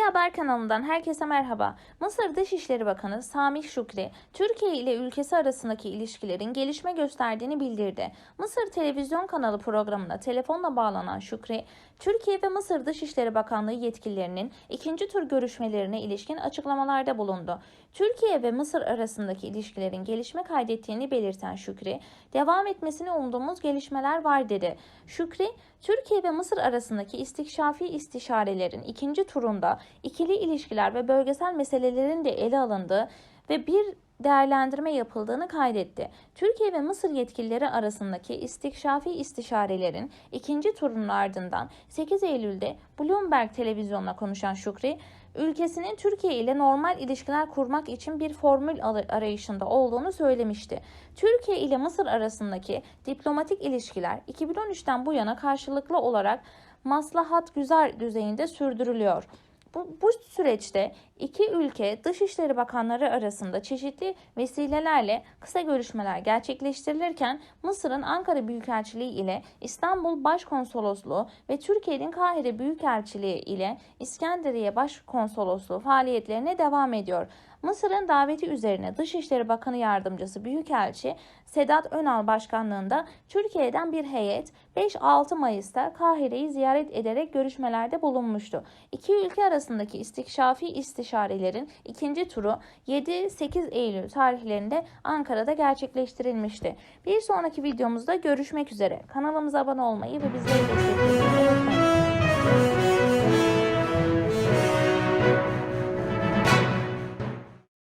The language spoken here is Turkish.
Haber kanalından herkese merhaba. Mısır Dışişleri Bakanı Samih Şükri, Türkiye ile ülkesi arasındaki ilişkilerin gelişme gösterdiğini bildirdi. Mısır Televizyon kanalı programına telefonla bağlanan Şükri, Türkiye ve Mısır Dışişleri Bakanlığı yetkililerinin ikinci tur görüşmelerine ilişkin açıklamalarda bulundu. Türkiye ve Mısır arasındaki ilişkilerin gelişme kaydettiğini belirten Şükri, devam etmesini umduğumuz gelişmeler var dedi. Şükri, Türkiye ve Mısır arasındaki istikşafi istişarelerin ikinci turunda ikili ilişkiler ve bölgesel meselelerin de ele alındığı ve bir değerlendirme yapıldığını kaydetti. Türkiye ve Mısır yetkilileri arasındaki istikşafi istişarelerin ikinci turunun ardından 8 Eylül'de Bloomberg televizyonuna konuşan Şükri, ülkesinin Türkiye ile normal ilişkiler kurmak için bir formül arayışında olduğunu söylemişti. Türkiye ile Mısır arasındaki diplomatik ilişkiler 2013'ten bu yana karşılıklı olarak maslahat güzel düzeyinde sürdürülüyor. Bu, bu süreçte iki ülke Dışişleri Bakanları arasında çeşitli vesilelerle kısa görüşmeler gerçekleştirilirken Mısır'ın Ankara Büyükelçiliği ile İstanbul Başkonsolosluğu ve Türkiye'nin Kahire Büyükelçiliği ile İskenderiye Başkonsolosluğu faaliyetlerine devam ediyor. Mısır'ın daveti üzerine Dışişleri Bakanı Yardımcısı Büyükelçi Sedat Önal başkanlığında Türkiye'den bir heyet 5-6 Mayıs'ta Kahire'yi ziyaret ederek görüşmelerde bulunmuştu. İki ülke arasındaki istikşafi istişarelerin ikinci turu 7-8 Eylül tarihlerinde Ankara'da gerçekleştirilmişti. Bir sonraki videomuzda görüşmek üzere. Kanalımıza abone olmayı ve bizleri desteklemeyi.